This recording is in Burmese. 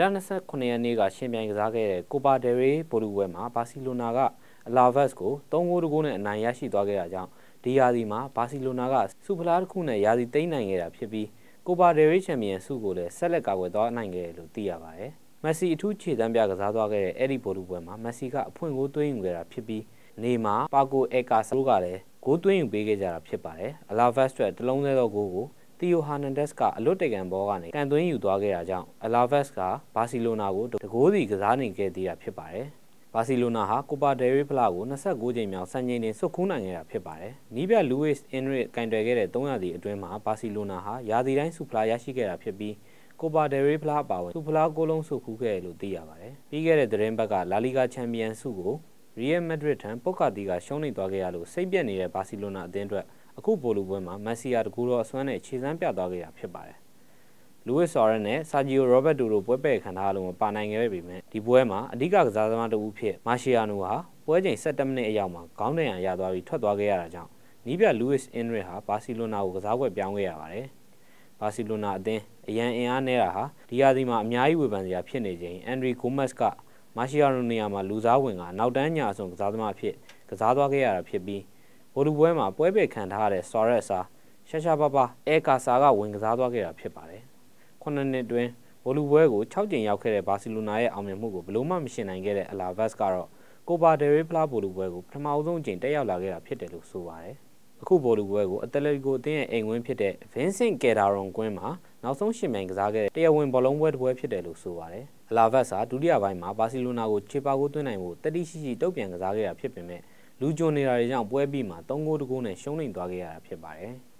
လ29ရက်နေ့ကရှင်ပြိုင်ကစားခဲ့တဲ့ကိုပါဒယ်ရီပိုလူပွဲမှာဘာစီလိုနာကအလာဗက်စ်ကို3ဂိုးတကူနဲ့အနိုင်ရရှိသွားခဲ့တာကြောင့်ဒီယာဒီမှာဘာစီလိုနာကစူဖလားတစ်ခုနဲ့ယာဒီသိမ်းနိုင်ခဲ့တာဖြစ်ပြီးကိုပါဒယ်ရီချန်ပီယံဆုကိုလည်းဆက်လက်ကာကွယ်သွားနိုင်ခဲ့တယ်လို့သိရပါတယ်။မက်ဆီအထူးခြေတန်းပြကစားသွားခဲ့တဲ့အဲ့ဒီပိုလူပွဲမှာမက်ဆီကအဖွင့်ဂိုးသွင်းယူခဲ့တာဖြစ်ပြီးနေမှာပါကိုအကာဆိုကလည်းဂိုးသွင်းယူပေးခဲ့ကြတာဖြစ်ပါတယ်။အလာဗက်စ်အတွက်တလုံးသေးသောဂိုးကို သီယိုဟာနန်ဒက်စ်ကအလွတ်တကန်ဘောကနေကန်သွင်းယူသွားခဲ့တာကြောင့်အလာဗက်စ်ကဘာစီလိုနာကိုတကိုးစီကစားနေခဲ့သေးတာဖြစ်ပါတယ်။ဘာစီလိုနာဟာကိုပါဒယ်ရီဖလာကို26ချိန်မြောက်စံချိန်တင်ဆွတ်ခူးနိုင်ခဲ့တာဖြစ်ပါတယ်။နီးပြလူးဝစ်အင်ရစ်ကင်တွယ်ခဲ့တဲ့300စီအတွင်းမှာဘာစီလိုနာဟာယာစီတိုင်းဆူဖလာရရှိခဲ့တာဖြစ်ပြီးကိုပါဒယ်ရီဖလားအပါဝင်ဆူဖလားကိုလုံးဆုခူးခဲ့တယ်လို့သိရပါတယ်။ပြီးခဲ့တဲ့သတင်းပတ်ကလာလီဂါချန်ပီယံဆုကိုရီယယ်မက်ဒရစ်ထံပုတ်ကာတီကရှုံးနေသွားခဲ့ရလို့စိတ်ပြက်နေတဲ့ဘာစီလိုနာအသင်းအတွက် အခုပိုလူပွဲမှာမက်ဆီယာတကူတော့အစွမ်းနဲ့ခြေစမ်းပြသွားခဲ့တာဖြစ်ပါတယ်။လူးဝစ်ဆော်ရက်နဲ့ဆာဂျီယိုရောဘတ်တိုတို့ပွဲပယ်ခံထားလို့မပါနိုင်ခဲ့ပေမဲ့ဒီပွဲမှာအဓိကကစားသမားတဦးဖြစ်မာရှီယာနိုဟာပွဲချိန်17မိနစ်အရောက်မှာခေါင်းတန်ရရသွားပြီးထွက်သွားခဲ့ရတာကြောင့်နီးပြလူးဝစ်အင်ရစ်ဟာဘာစီလိုနာကိုကစားပွဲပြောင်းခဲ့ရပါတယ်။ဘာစီလိုနာအသင်းအရန်အင်အားနေတာဟာဒီယာစီမှာအများကြီးဝေဖန်စရာဖြစ်နေချိန်အန်ဒရီဂိုမက်စ်ကမာရှီယာနိုနေရာမှာလူစားဝင်ကနောက်တန်းညာဆုံးကစားသမားဖြစ်ကစားသွားခဲ့ရတာဖြစ်ပြီး ဗိုလ်လူပွဲမှာပွဲပယ်ခံထားရတဲ့ဆော်ရက်စာရှာရှာပါပါအဲကာဆာကဝင်ကစားသွားခဲ့တာဖြစ်ပါတယ်။ခုနှစ်နှစ်တွင်ဗိုလ်လူပွဲကို6ကြိမ်ရောက်ခဲ့တဲ့ဘာစီလိုနာရဲ့အောင်မြင်မှုကိုဘယ်လို့မှမရှင်နိုင်ခဲ့တဲ့အလာဗက်စ်ကတော့ကိုပါဒယ်ရီဖလားဗိုလ်လူပွဲကိုပထမအဆုံးအကြိမ်တက်ရောက်လာခဲ့တာဖြစ်တယ်လို့ဆိုပါတယ်။အခုဗိုလ်လူပွဲကိုအတလက်ကိုအသင်းရဲ့အိမ်ဝင်းဖြစ်တဲ့ Vincent Calderon ကွင်းမှာနောက်ဆုံးရှင်မြိုင်ကစားခဲ့တဲ့တရားဝင်ဘောလုံးပွဲတစ်ပွဲဖြစ်တယ်လို့ဆိုပါတယ်။အလာဗက်စ်ဟာဒုတိယပိုင်းမှာဘာစီလိုနာကိုခြေပါကိုသွင်းနိုင်ဖို့တတိရှိရှိတုတ်ပြန်ကစားခဲ့တာဖြစ်ပေမဲ့ လူကြုံနေတာတွေကြောင့်ပွဲပြီးမှာ3ဂိုးတကူနဲ့ရှုံးနိမ့်သွားခဲ့ရတာဖြစ်ပါတယ်။